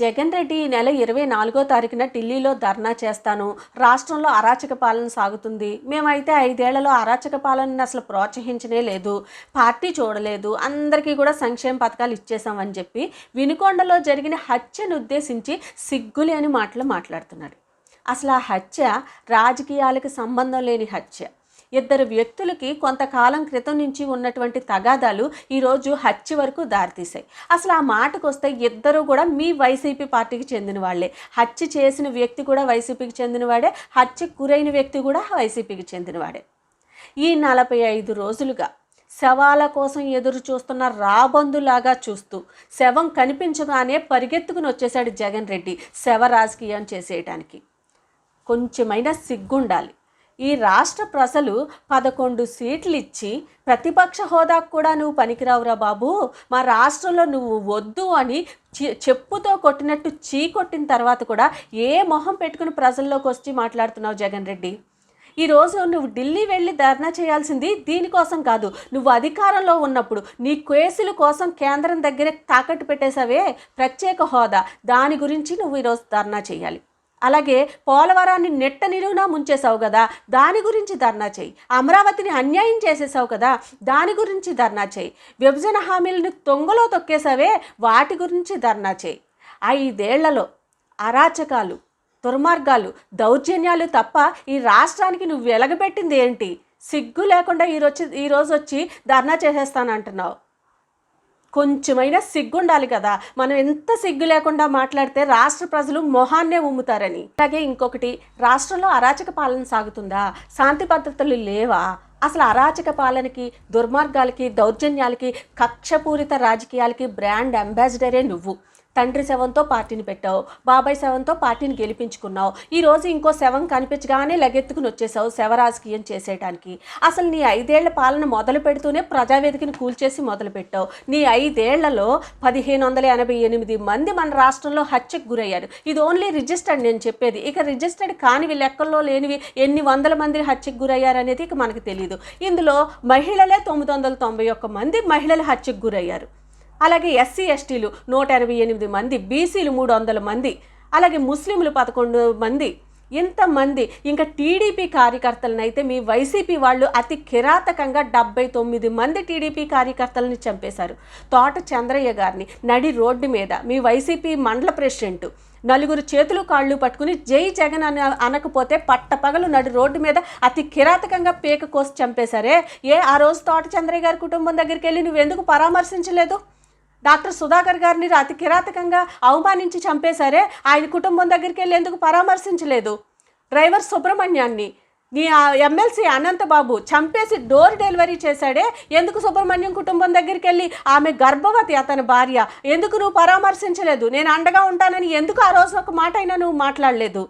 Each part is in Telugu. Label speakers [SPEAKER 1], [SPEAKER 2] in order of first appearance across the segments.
[SPEAKER 1] జగన్ రెడ్డి ఈ నెల ఇరవై నాలుగో తారీఖున ఢిల్లీలో ధర్నా చేస్తాను. రాష్ట్రంలో అరాచక పాలన సాగుతుంది. మేమైతే ఐదేళ్ళలో అరాచక పాలనను అసలు ప్రోత్సహించనే లేదు. పార్టీ చూడలేదు. అందరికీ కూడా సంక్షేమ పథకాలు ఇచ్చేసామని చెప్పి వినుకొండలో జరిగిన హత్యను ఉద్దేశించి సిగ్గులేని మాటలు మాట్లాడుతున్నాడు అసలు ఆ హత్య రాజకీయాలకు సంబంధం లేని హత్య. ఇద్దరు వ్యక్తులకి కొంతకాలం క్రితం నుంచి ఉన్నటువంటి తగాదాలు ఈరోజు హత్య వరకు దారితీశాయి. అసలు ఆ మాటకు వస్తే ఇద్దరు కూడా మీ వైసీపీ పార్టీకి చెందిన వాళ్ళే. హత్య చేసిన వ్యక్తి కూడా వైసీపీకి చెందినవాడే హత్య గురైన వ్యక్తి కూడా వైసీపీకి చెందినవాడే ఈ నలభై ఐదు రోజులుగా శవాల కోసం ఎదురు చూస్తున్న రాబందులాగా చూస్తూ శవం కనిపించగానే పరిగెత్తుకుని వచ్చేసాడు జగన్ రెడ్డి శవ రాజకీయం చేసేయటానికి. కొంచెమైనా సిగ్గుండాలి. ఈ రాష్ట్ర ప్రజలు పదకొండు సీట్లు ఇచ్చి ప్రతిపక్ష హోదాకు కూడా నువ్వు పనికిరావురా బాబు. మా రాష్ట్రంలో నువ్వు వద్దు అని చి- చెప్పుతో కొట్టినట్టు చీ కొట్టిన తర్వాత కూడా ఏ మొహం పెట్టుకుని ప్రజల్లోకి వచ్చి మాట్లాడుతున్నావు జగన్ రెడ్డి? ఈరోజు నువ్వు ఢిల్లీ వెళ్ళి ధర్నా చేయాల్సింది దీనికోసం కాదు. నువ్వు అధికారంలో ఉన్నప్పుడు నీ కేసుల కోసం కేంద్రం దగ్గర తాకట్టు పెట్టేశావే ప్రత్యేక హోదా. దాని గురించి నువ్వు ఈరోజు ధర్నా చేయాలి. అలాగే పోలవరాన్ని నెట్ట నిలువునా ముంచేశావు కదా దాని గురించి ధర్నా చేయి. అమరావతిని అన్యాయం చేసేసావు కదా దాని గురించి ధర్నా చేయి. విభజన హామీలను తొంగలో తొక్కేసావే వాటి గురించి ధర్నా చేయి. ఐదేళ్ళలో అరాచకాలు దుర్మార్గాలు దౌర్జన్యాలు తప్ప ఈ రాష్ట్రానికి నువ్వు వెలగబెట్టింది ఏంటి? సిగ్గు లేకుండా ఈరోజు ఈరోజు వచ్చి ధర్నా చేసేస్తానంటున్నావు. కొంచెమైనా సిగ్గుండాలి కదా. మనం ఎంత సిగ్గు లేకుండా మాట్లాడితే రాష్ట్ర ప్రజలు మొహాన్నే ఉమ్ముతారని. అలాగే ఇంకొకటి రాష్ట్రంలో అరాచక పాలన సాగుతుందా? శాంతి భద్రతలు లేవా? అసలు అరాచక పాలనకి దుర్మార్గాలకి దౌర్జన్యాలకి కక్షపూరిత రాజకీయాలకి బ్రాండ్ అంబాసిడరే నువ్వు. తండ్రి శవంతో పార్టీని పెట్టావు బాబాయ్ శవంతో పార్టీని గెలిపించుకున్నావు. ఈ రోజు ఇంకో శవం కనిపించగానే లగెత్తుకుని వచ్చేసావు శవరాజకీయం చేసేయడానికి అసలు నీ ఐదేళ్ళ పాలన మొదలు పెడుతూనే ప్రజావేదికను కూల్చేసి మొదలు పెట్టావు. నీ ఐదేళ్ళలో పదిహేను వందల ఎనభై ఎనిమిది మంది మన రాష్ట్రంలో హత్యకు గురయ్యారు. ఇది ఓన్లీ రిజిస్టర్డ్ నేను చెప్పేది. ఇక రిజిస్టర్డ్ కానివి లెక్కల్లో లేనివి ఎన్ని వందల మంది హత్యకు గురయ్యారనేది ఇక మనకు తెలియదు ఇందులో మహిళలే తొమ్మిది వందల తొంభై ఒక్క మంది మహిళలు హత్యకు గురయ్యారు. అలాగే ఎస్సీ ఎస్టీలు నూట ఇరవై ఎనిమిది మంది బీసీలు మూడు వందల మంది అలాగే ముస్లింలు పదకొండు మంది. ఇంతమంది ఇంకా టీడీపీ కార్యకర్తలను అయితే మీ వైసీపీ వాళ్ళు అతి కిరాతకంగా డెబ్బై తొమ్మిది మంది టీడీపీ కార్యకర్తలను చంపేశారు. తోట చంద్రయ్య గారిని నడి రోడ్డు మీద మీ వైసీపీ మండల ప్రెసిడెంట్ నలుగురు చేతులు కాళ్ళు పట్టుకుని జై జగన్ అని అనకపోతే పట్టపగలు నడి రోడ్డు మీద అతి కిరాతకంగా పేక కోసి చంపేశారే. ఏ ఆ రోజు తోట చంద్రయ్య గారి కుటుంబం దగ్గరికి వెళ్ళి నువ్వెందుకు పరామర్శించలేదు? డాక్టర్ సుధాకర్ గారిని అతి కిరాతకంగా అవమానించి చంపేశారే. ఆయన కుటుంబం దగ్గరికి వెళ్ళి ఎందుకు పరామర్శించలేదు. డ్రైవర్ సుబ్రహ్మణ్యాన్ని. నీ ఎమ్మెల్సీ అనంతబాబు చంపేసి డోర్ డెలివరీ చేశాడే. ఎందుకు సుబ్రహ్మణ్యం కుటుంబం దగ్గరికి వెళ్ళి ఆమె గర్భవతి అతని భార్య? ఎందుకు నువ్వు పరామర్శించలేదు? నేను అండగా ఉంటానని ఎందుకు ఆ రోజు ఒక మాట అయినా నువ్వు మాట్లాడలేదు?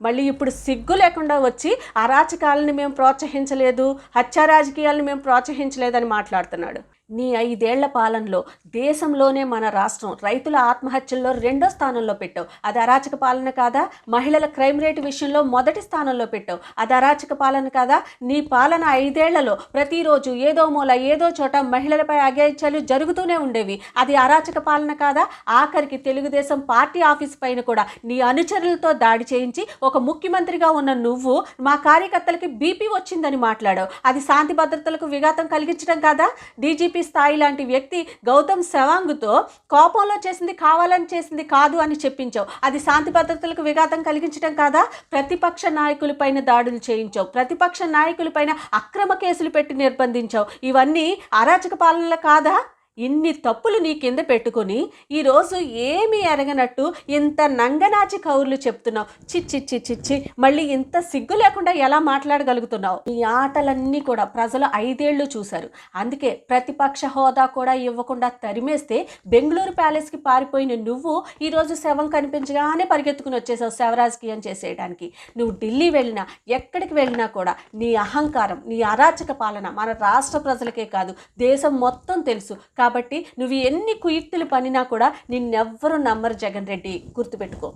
[SPEAKER 1] మళ్ళీ ఇప్పుడు సిగ్గు లేకుండా వచ్చి అరాచకాలని మేము ప్రోత్సహించలేదు హత్య రాజకీయాలను మేము ప్రోత్సహించలేదని మాట్లాడుతున్నాడు. నీ ఐదేళ్ళ పాలనలో దేశంలోనే మన రాష్ట్రం రైతుల ఆత్మహత్యల్లో రెండో స్థానంలో పెట్టావు. అది అరాచక పాలన కాదా? మహిళల క్రైమ్ రేటు విషయంలో మొదటి స్థానంలో పెట్టావు. అది అరాచక పాలన కాదా? నీ పాలన ఐదేళ్ళలో ప్రతిరోజు ఏదో మూల ఏదో చోట మహిళలపై అఘాయిత్యాలు జరుగుతూనే ఉండేవి. అది అరాచక పాలన కాదా? ఆఖరికి తెలుగుదేశం పార్టీ ఆఫీస్ పైన కూడా నీ అనుచరులతో దాడి చేయించి ఒక ముఖ్యమంత్రిగా ఉన్న నువ్వు మా కార్యకర్తలకి బీపీ వచ్చిందని మాట్లాడావు. అది శాంతి భద్రతలకు విఘాతం కలిగించడం కాదా? డీజీపీ స్థాయి లాంటి వ్యక్తి గౌతమ్ సెవాంగ్తో కోపంలో చేసింది కావాలని చేసింది కాదు అని చెప్పించావు. అది శాంతి భద్రతలకు విఘాతం కలిగించడం కాదా? ప్రతిపక్ష నాయకులపైన దాడులు చేయించావు. ప్రతిపక్ష నాయకులపైన అక్రమ కేసులు పెట్టి నిర్బంధించావు. ఇవన్నీ అరాచక పాలనలు కాదా? ఇన్ని తప్పులు నీ కింద పెట్టుకొని ఈరోజు ఏమీ ఎరగనట్టు ఇంత నంగనాచి కౌర్లు చెప్తున్నావు. చిచ్చి చిచ్చి మళ్ళీ ఇంత సిగ్గు లేకుండా ఎలా మాట్లాడగలుగుతున్నావు? ఈ ఆటలన్నీ కూడా ప్రజలు ఐదేళ్ళు చూశారు. అందుకే ప్రతిపక్ష హోదా కూడా ఇవ్వకుండా తరిమేస్తే బెంగళూరు ప్యాలెస్కి పారిపోయిన నువ్వు ఈరోజు శవం కనిపించగానే పరిగెత్తుకుని వచ్చేసావు శవరాజకీయం చేసేయడానికి. నువ్వు ఢిల్లీ వెళ్ళినా ఎక్కడికి వెళ్ళినా కూడా నీ అహంకారం నీ అరాచక పాలన మన రాష్ట్ర ప్రజలకే కాదు దేశం మొత్తం తెలుసు. కాబట్టి నువ్వు ఎన్ని కుయుక్తులు పనినా కూడా నిన్నెవ్వరూ నమ్మరు జగన్ రెడ్డి. గుర్తుపెట్టుకో.